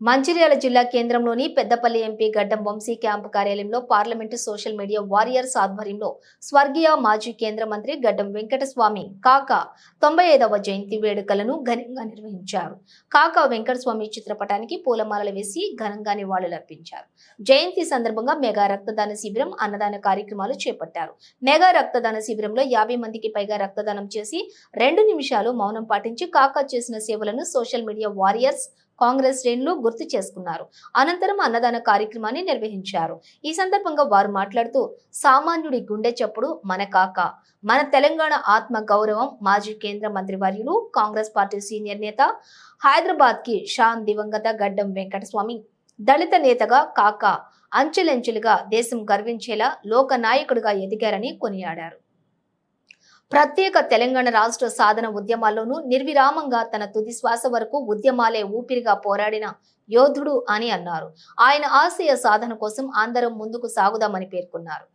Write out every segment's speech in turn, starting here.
మంచిర్యాల జిల్లా కేంద్రంలోని Peddapalli MP Gaddam Vamsi camp కార్యాలయంలో పార్లమెంటు సోషల్ మీడియా వారియర్స్ ఆధ్వర్యంలో స్వర్గీయ మాజీ కేంద్ర మంత్రి గడ్డం వెంకటస్వామి కాకా తొంభై ఐదవ జయంతి వేడుకలను ఘనంగా నిర్వహించారు. కాకా వెంకటస్వామి చిత్రపటానికి పూలమాలలు వేసి ఘనంగా నివాళులర్పించారు. జయంతి సందర్భంగా మెగా రక్తదాన శిబిరం అన్నదాన కార్యక్రమాలు చేపట్టారు. మెగా రక్తదాన శిబిరంలో యాభై మందికి పైగా రక్తదానం చేసి రెండు నిమిషాలు మౌనం పాటించి కాకా చేసిన సేవలను సోషల్ మీడియా వారియర్స్ కాంగ్రెస్ శ్రేణులు గుర్తు చేసుకున్నారు. అనంతరం అన్నదాన కార్యక్రమాన్ని నిర్వహించారు. ఈ సందర్భంగా వారు మాట్లాడుతూ సామాన్యుడి గుండె చప్పుడు మన కాక. మన తెలంగాణ ఆత్మ గౌరవం మాజీ కేంద్ర మంత్రి వర్యులు కాంగ్రెస్ పార్టీ సీనియర్ నేత హైదరాబాద్కి షాన్ దివంగత గడ్డం వెంకటస్వామి దళిత నేతగా కాక అంచెలంచెలుగా దేశం గర్వించేలా లోక నాయకుడిగా ఎదిగారని కొనియాడారు. ప్రత్యేక తెలంగాణ రాష్ట్ర సాధన ఉద్యమాల్లోనూ నిర్విరామంగా తన తుది శ్వాస వరకు ఉద్యమాలే ఊపిరిగా పోరాడిన యోధుడు అని అన్నారు. ఆయన ఆశయ సాధన కోసం అందరం ముందుకు సాగుదామని పేర్కొన్నారు.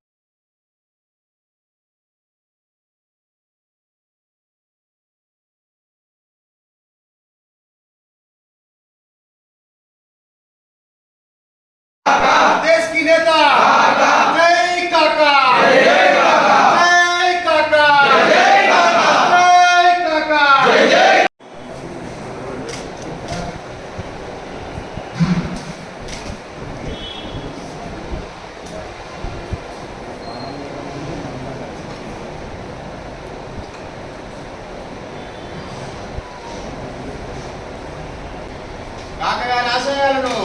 ఆశయాలను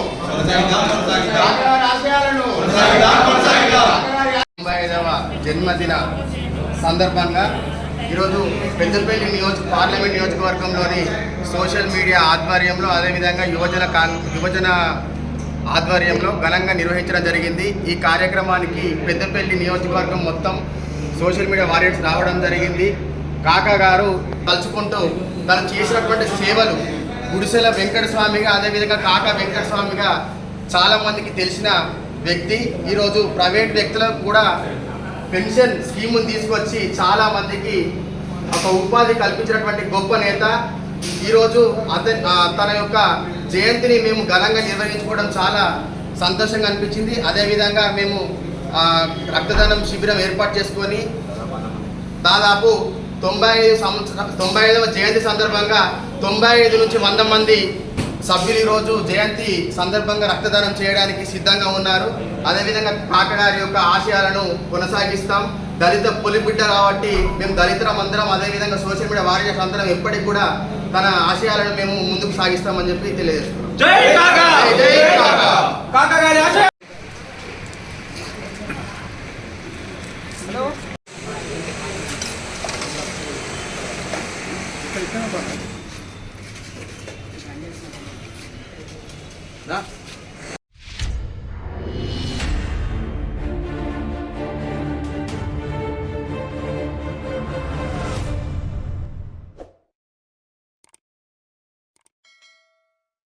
ఆశయాలను తొంభై ఐదవ జన్మదిన సందర్భంగా ఈరోజు పెద్దపల్లి నియోజక పార్లమెంట్ నియోజకవర్గంలోని సోషల్ మీడియా ఆధ్వర్యంలో అదేవిధంగా యువజన కాంగ్ యువజన ఆధ్వర్యంలో ఘనంగా నిర్వహించడం జరిగింది. ఈ కార్యక్రమానికి పెద్దపల్లి నియోజకవర్గం మొత్తం సోషల్ మీడియా వారియర్స్ రావడం జరిగింది. కాకా గారు తలుచుకుంటూ తను చేసినటువంటి సేవలు గుడిసెల వెంకటస్వామిగా అదేవిధంగా కాకా వెంకటస్వామిగా చాలా మందికి తెలిసిన వ్యక్తి ఈరోజు ప్రైవేట్ వ్యక్తులకు కూడా పెన్షన్ స్కీమును తీసుకొచ్చి చాలా మందికి ఒక ఉపాధి కల్పించినటువంటి గొప్ప నేత. ఈరోజు అతని తన యొక్క జయంతిని మేము ఘనంగా నిర్వహించుకోవడం చాలా సంతోషంగా అనిపించింది. అదేవిధంగా మేము రక్తదానం శిబిరం ఏర్పాటు చేసుకొని దాదాపు తొంభై ఐదు సంవత్సర తొంభై ఐదవ జయంతి సందర్భంగా తొంభై ఐదు నుంచి వంద మంది సభ్యులు ఈరోజు జయంతి సందర్భంగా రక్తదానం చేయడానికి సిద్ధంగా ఉన్నారు. అదేవిధంగా కాకగారి యొక్క ఆశయాలను కొనసాగిస్తాం. దళిత పులిబిడ్డ కాబట్టి మేము దళితులం అందరం అదేవిధంగా సోషల్ మీడియా వారియర్స్ అందరం ఎప్పటికి కూడా తన ఆశయాలను మేము ముందుకు సాగిస్తామని చెప్పి తెలియజేస్తున్నాం. జై కాకా